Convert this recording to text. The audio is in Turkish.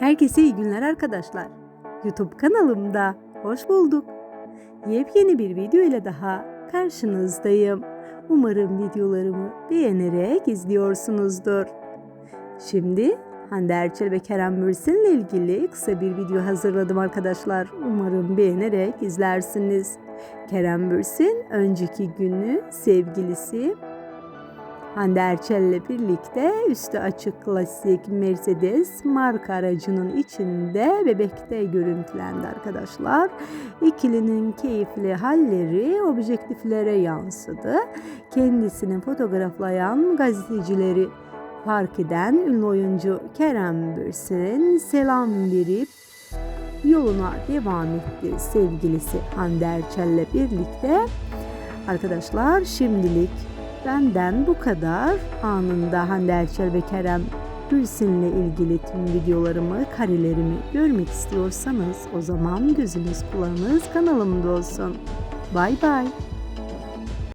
Herkese iyi günler arkadaşlar. YouTube kanalımda hoş bulduk. Yepyeni bir video ile daha karşınızdayım. Umarım videolarımı beğenerek izliyorsunuzdur. Şimdi Hande Erçel ve Kerem Bürsin ile ilgili kısa bir video hazırladım arkadaşlar. Umarım beğenerek izlersiniz. Kerem Bürsin önceki günü sevgilisi Hande Erçel'le birlikte üstü açık klasik Mercedes marka aracının içinde bebekte görüntülendi arkadaşlar. İkilinin keyifli halleri objektiflere yansıdı. Kendisini fotoğraflayan gazetecileri fark eden ünlü oyuncu Kerem Bürsin selam verip yoluna devam etti sevgilisi Hande Erçel'le birlikte. Arkadaşlar şimdilik benden bu kadar. Anında Hande Erçel ve Kerem Bürsin'le ilgili tüm videolarımı, karelerimi görmek istiyorsanız o zaman gözünüz kulağınız kanalımda olsun. Bay bay.